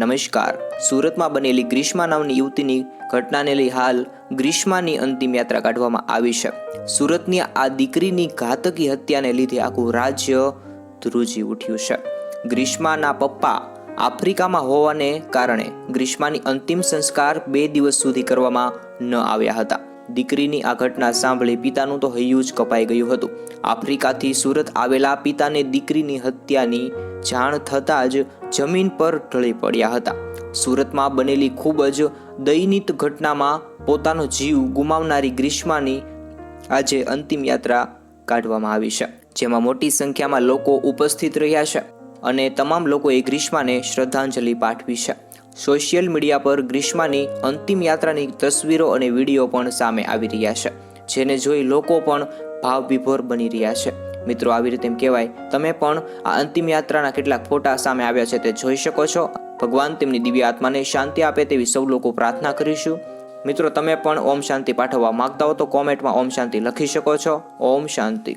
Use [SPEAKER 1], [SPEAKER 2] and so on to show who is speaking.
[SPEAKER 1] નમસ્કાર. સુરતમાં બનેલી ગ્રીષ્મા નામની યુવતીની ઘટનાને લઈ હાલ ગ્રીષ્માની અંતિમ યાત્રા કાઢવામાં આવી છે. સુરતની આ દીકરીની ઘાતકી હત્યાને લીધે આખું રાજ્ય ધ્રુજી ઉઠ્યું છે. ગ્રીષ્માના પપ્પા આફ્રિકામાં હોવાને કારણે ગ્રીષ્માની અંતિમ સંસ્કાર બે દિવસ સુધી કરવામાં ન આવ્યા હતા. દીકરીની આ ઘટના સાંભળી પિતાનું તો હૈયું જ કપાઈ ગયું હતું. આફ્રિકાથી સુરત આવેલા પિતાને દીકરીની હત્યાની જાણ થતાં જ જમીન પર ઢળી પડ્યા હતા. સુરતમાં બનેલી ખૂબ જ દયનીત ઘટનામાં પોતાનો જીવ ગુમાવનારી ગ્રીષ્માની આજે અંતિમ યાત્રા કાઢવામાં આવી છે, જેમાં મોટી સંખ્યામાં લોકો ઉપસ્થિત રહ્યા છે અને તમામ લોકોએ ગ્રીષ્માને શ્રદ્ધાંજલિ પાઠવી છે. સોશિયલ મીડિયા પર ગ્રીષ્માની અંતિમ યાત્રાની તસવીરો અને વીડિયો પણ સામે આવી રહ્યા છે, જેને જોઈ લોકો પણ ભાવવિભોર બની રહ્યા છે. મિત્રો, આવી રીતે એમ કહેવાય, તમે પણ આ અંતિમ યાત્રાના કેટલાક ફોટા સામે આવ્યા છે તે જોઈ શકો છો. ભગવાન તેમની દિવ્ય આત્માને શાંતિ આપે તેવી સૌ લોકો પ્રાર્થના કરીશું. મિત્રો, તમે પણ ઓમ શાંતિ પાઠવવા માંગતા હો તો કોમેન્ટમાં ઓમ શાંતિ લખી શકો છો. ઓમ શાંતિ.